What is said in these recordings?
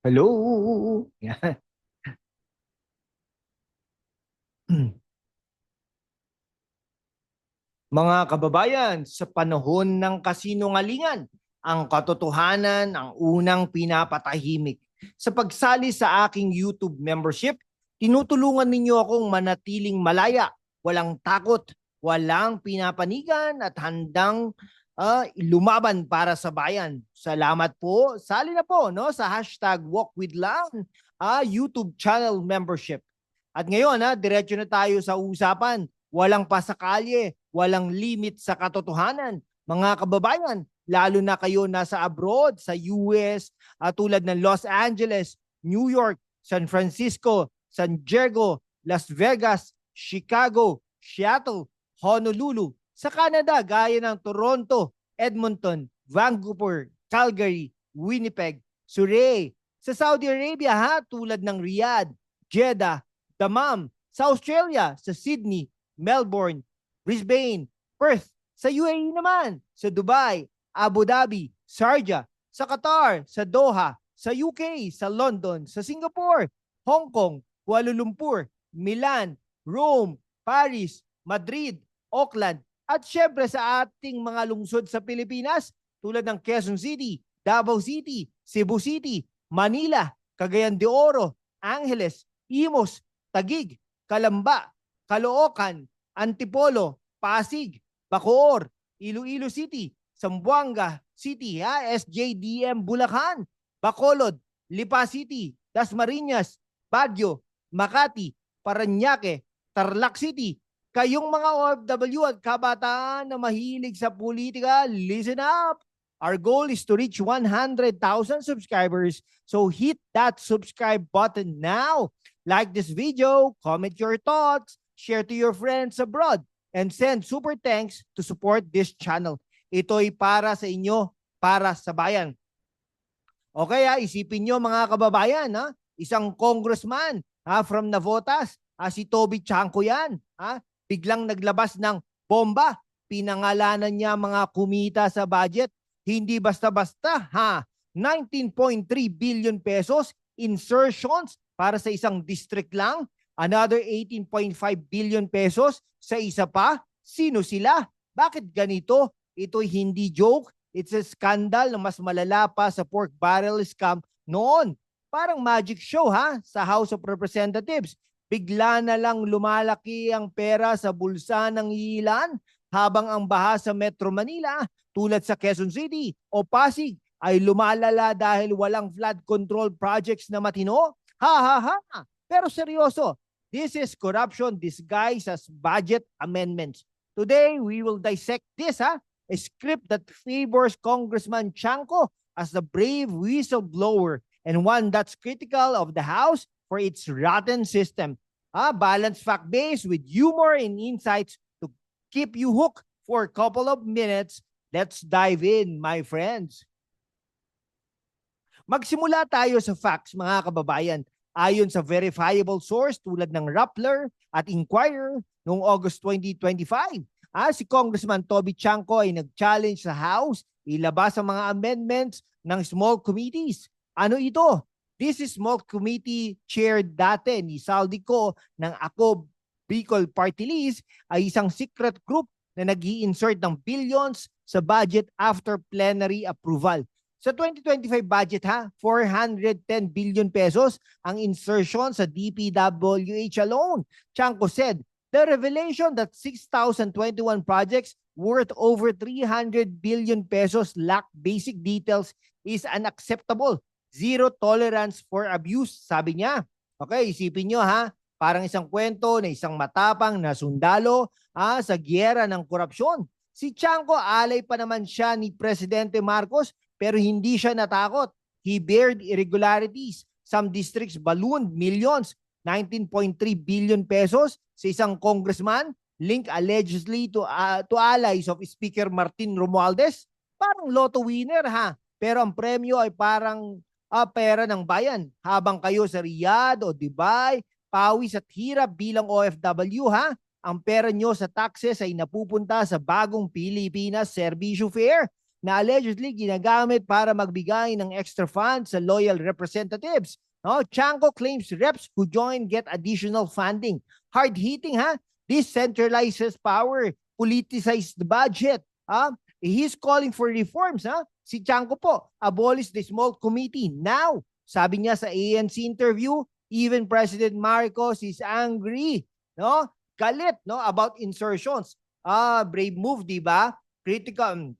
Hello. Mga kababayan, sa panahon ng kasinungalingan, ang katotohanan ang unang pinapatahimik. Sa pagsali sa aking YouTube membership, tinutulungan ninyo akong manatiling malaya, walang takot, walang pinapanigan at handang ah, lumaban para sa bayan. Salamat po. Sali na po no sa hashtag Walk with Lang, ah, YouTube channel membership. At ngayon, ha, diretso na tayo sa usapan. Walang pasakalye, walang limit sa katotohanan. Mga kababayan, lalo na kayo nasa abroad, sa US, at tulad ng Los Angeles, New York, San Francisco, San Diego, Las Vegas, Chicago, Seattle, Honolulu. Sa Canada, gaya ng Toronto, Edmonton, Vancouver, Calgary, Winnipeg, Surrey. Sa Saudi Arabia, ha, tulad ng Riyadh, Jeddah, Dammam. Sa Australia, sa Sydney, Melbourne, Brisbane, Perth. Sa UAE naman, sa Dubai, Abu Dhabi, Sharjah, sa Qatar, sa Doha, sa UK, sa London, sa Singapore, Hong Kong, Kuala Lumpur, Milan, Rome, Paris, Madrid, Auckland, at syempre sa ating mga lungsod sa Pilipinas tulad ng Quezon City, Davao City, Cebu City, Manila, Cagayan de Oro, Angeles, Imos, Tagig, Kalamba, Caloocan, Antipolo, Pasig, Bacoor, Iloilo City, Zamboanga City, ha? SJDM Bulacan, Bacolod, Lipa City, Dasmariñas, Baguio, Makati, Paranaque, Tarlac City. Kayong mga OFW at kabataan na mahilig sa politika, listen up! Our goal is to reach 100,000 subscribers. So hit that subscribe button now. Like this video, comment your thoughts, share to your friends abroad, and send super thanks to support this channel. Ito'y para sa inyo, para sa bayan. Okay ha, isipin nyo mga kababayan, ha? isang congressman ha, from Navotas, ha, si Toby Chanko yan, ha? Biglang naglabas ng bomba, pinangalanan niya mga kumita sa budget, hindi basta-basta ha, 19.3 billion pesos insertions para sa isang district lang, another 18.5 billion pesos sa isa pa. Sino sila? Bakit ganito? Ito'y hindi joke. It's a scandal na mas malala pa sa pork barrel scam noon. Parang magic show ha sa House of Representatives. Bigla na lang lumalaki ang pera sa bulsa ng ilan habang ang baha sa Metro Manila tulad sa Quezon City o Pasig ay lumalala dahil walang flood control projects na matino? Ha ha ha! Pero seryoso, this is corruption disguised as budget amendments. Today, we will dissect this, ha? A script that favors Congressman Chanco as the brave whistleblower and one that's critical of the House for its rotten system. Ah, balanced fact-based with humor and insights to keep you hooked for a couple of minutes. Let's dive in, my friends. Magsimula tayo sa facts, mga kababayan. Ayon sa verifiable source tulad ng Rappler at Inquirer noong August 2025, ah, si Congressman Toby Chanco ay nag-challenge sa House ilabas ang mga amendments ng small committees. Ano ito? This is small committee chaired dati ni Saldico ng Ako Bicol Party List ay isang secret group na nag insert ng billions sa budget after plenary approval. Sa 2025 budget ha, 410 billion pesos ang insertion sa DPWH alone. Chanco said, the revelation that 6,021 projects worth over 300 billion pesos lack basic details is unacceptable. Zero tolerance for abuse, sabi niya. Okay, isipin nyo ha, parang isang kwento na isang matapang na sundalo ah, sa gyera ng korupsyon. Si Chanco alay pa naman siya ni Presidente Marcos pero hindi siya natakot. He bared irregularities. Some districts ballooned millions, 19.3 billion pesos sa isang congressman linked allegedly to, uh, to allies of Speaker Martin Romualdez. Parang lotto winner ha. Pero ang premyo ay parang uh, pera ng bayan. Habang kayo sa Riyadh o Dubai, pawis at hirap bilang OFW ha, ang pera nyo sa taxes ay napupunta sa bagong Pilipinas Servicio Fair na allegedly ginagamit para magbigay ng extra funds sa loyal representatives. No, Chanco claims reps who join get additional funding. Hard hitting ha. This centralizes power, politicizes the budget. Ha? He's calling for reforms ha. Si Chanco po, abolish the small committee now. Sabi niya sa ANC interview, even President Marcos is angry, no? Galit, no, about insertions. Ah, brave move, di ba? Critical.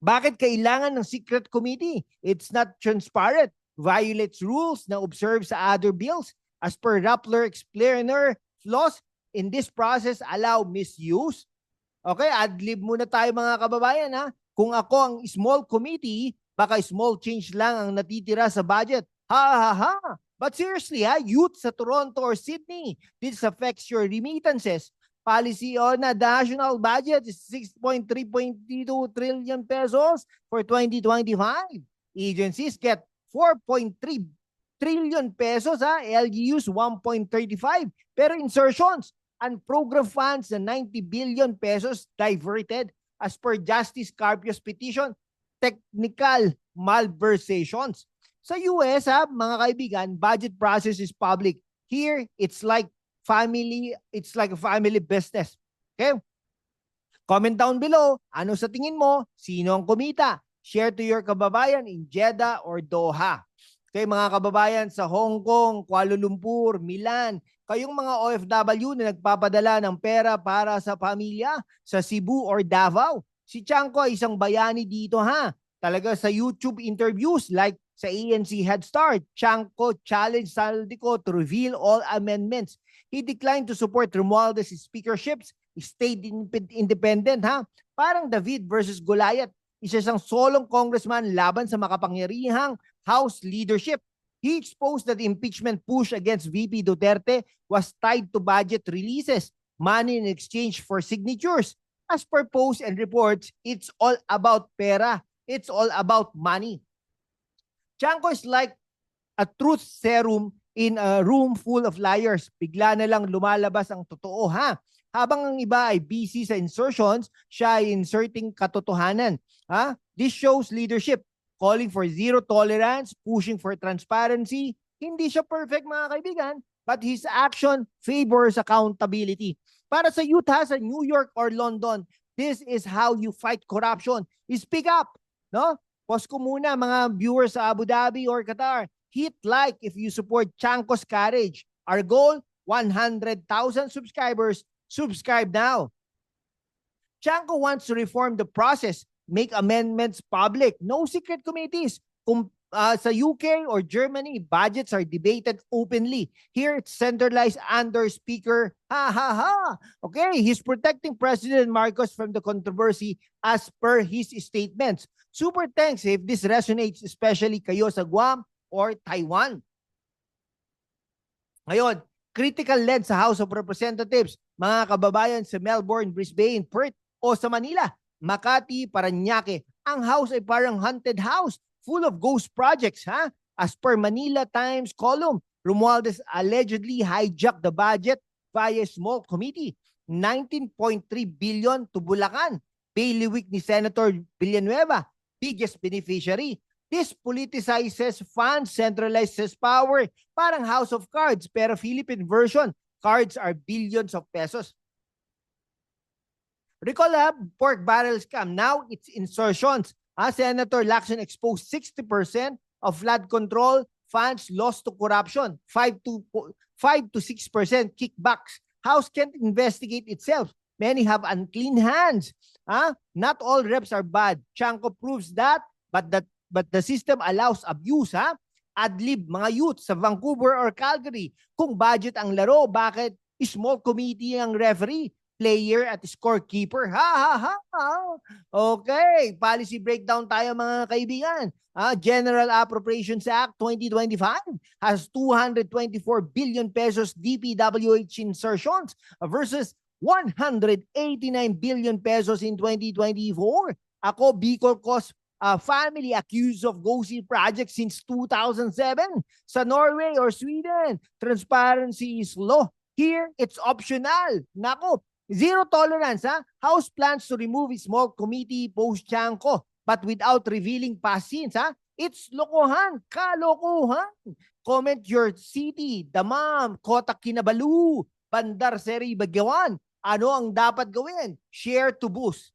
Bakit kailangan ng secret committee? It's not transparent. Violates rules na observe sa other bills. As per Rappler explainer, flaws in this process allow misuse. Okay, adlib muna tayo mga kababayan ha. Kung ako ang small committee, baka small change lang ang natitira sa budget. Ha ha ha. But seriously ha, youth sa Toronto or Sydney, this affects your remittances. Policy on the national budget is 6.3.32 trillion pesos for 2025. Agencies get 4.3 trillion pesos ha, LGUs 1.35. Pero insertions and program funds na 90 billion pesos diverted as per Justice Carpio's petition, technical malversations. Sa US ha, mga kaibigan, budget process is public. Here, it's like family, it's like a family business. Okay? Comment down below, ano sa tingin mo, sino ang kumita? Share to your kababayan in Jeddah or Doha. Okay, mga kababayan sa Hong Kong, Kuala Lumpur, Milan, kayong mga OFW na nagpapadala ng pera para sa pamilya sa Cebu or Davao. Si Chanko ay isang bayani dito ha. Talaga sa YouTube interviews like sa ANC Head Start, Chanko challenged Saldico to reveal all amendments. He declined to support Romualdez speakerships, stayed independent ha. Parang David versus Goliath. Isa siyang solong congressman laban sa makapangyarihang House leadership. He exposed that the impeachment push against VP Duterte was tied to budget releases, money in exchange for signatures. As per posts and reports, it's all about pera. It's all about money. Chanko is like a truth serum in a room full of liars. Bigla na lang lumalabas ang totoo ha. Habang ang iba ay busy sa insertions, siya ay inserting katotohanan. Ha? This shows leadership, calling for zero tolerance, pushing for transparency. Hindi siya perfect mga kaibigan, but his action favors accountability. Para sa youth ha, sa New York or London, this is how you fight corruption. Speak up. No? Pause ko muna mga viewers sa Abu Dhabi or Qatar. Hit like if you support Chanko's Courage. Our goal, 100,000 subscribers. Subscribe now. Chanko wants to reform the process, make amendments public, no secret committees. Kung uh, sa UK or Germany, budgets are debated openly. Here, it's centralized under Speaker. Ha ha ha. Okay, he's protecting President Marcos from the controversy as per his statements. Super thanks if this resonates, especially kayo sa Guam or Taiwan. Ngayon, critical led sa House of Representatives, mga kababayan sa Melbourne, Brisbane, Perth o sa Manila, Makati, Paranaque. Ang house ay parang haunted house full of ghost projects, ha? As per Manila Times column, Romualdez allegedly hijacked the budget via small committee. 19.3 billion to Bulacan. Bailiwick ni Senator Villanueva, biggest beneficiary. This politicizes funds, centralizes power. Parang House of Cards, pero Philippine version, cards are billions of pesos. Recall ha, pork barrel scam. Now it's insertions. Ah, Senator Lacson exposed 60% of flood control funds lost to corruption. 5 to 5 to 6% kickbacks. House can't investigate itself. Many have unclean hands. Ah, not all reps are bad. Chanko proves that, but that but the system allows abuse ha. Adlib mga youth sa Vancouver or Calgary. Kung budget ang laro, bakit small committee ang referee? Player at scorekeeper. Ha ha ha. Okay, policy breakdown tayo mga kaibigan. Uh, General Appropriations Act 2025 has 224 billion pesos DPWH insertions versus 189 billion pesos in 2024. Ako, Bicol Cost uh, family accused of GOSI project since 2007. Sa Norway or Sweden, transparency is law. Here, it's optional. Nako, Zero tolerance, ha? House plans to remove small committee post Chanko. but without revealing past scenes, ha? It's lokohan, kalokohan. Comment your city, Damam, Kota Kinabalu, Bandar Seri Bagyawan. Ano ang dapat gawin? Share to boost.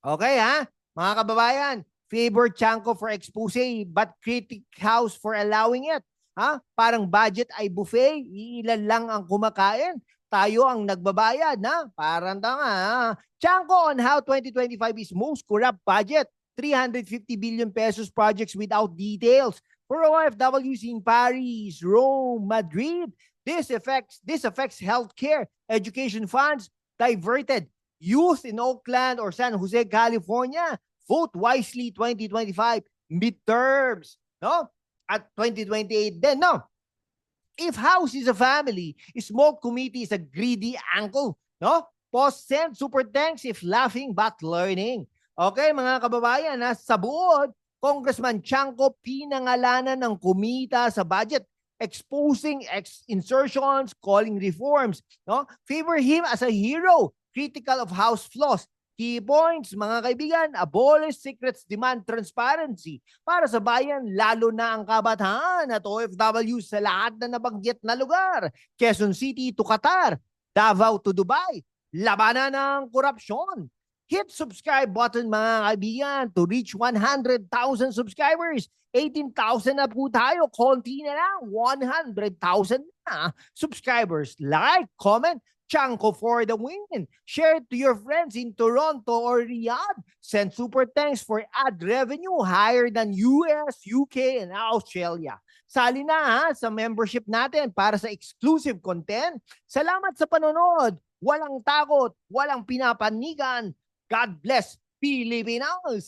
Okay ha? Mga kababayan, favor Chanko for expose but critic house for allowing it. Ha? Parang budget ay buffet, iilan lang ang kumakain. Tayo ang nagbabayad, na? Parang tanga. ha? Chanko on how 2025 is most corrupt budget. 350 billion pesos projects without details for OFWs in Paris, Rome, Madrid. This affects this affects healthcare, education funds diverted. Youth in Oakland or San Jose, California, vote wisely 2025 midterms, no? At 2028 then, no? If house is a family, small committee is a greedy uncle, no? Post send super thanks if laughing but learning. Okay, mga kababayan, ha? sa buod, Congressman Chanco pinangalanan ng kumita sa budget exposing ex insertions, calling reforms, no? Favor him as a hero, critical of house flaws. Key points, mga kaibigan, abolish secrets, demand transparency para sa bayan, lalo na ang kabataan at OFW sa lahat na nabanggit na lugar. Quezon City to Qatar, Davao to Dubai, labanan ng korupsyon. Hit subscribe button mga kaibigan to reach 100,000 subscribers. 18,000 na po tayo. Konti na lang. 100,000 na subscribers. Like, comment, Chanko for the win. Share to your friends in Toronto or Riyadh. Send super thanks for ad revenue higher than US, UK, and Australia. Sali na ha, sa membership natin para sa exclusive content. Salamat sa panonood. Walang takot, walang pinapanigan. God bless Pilipinas!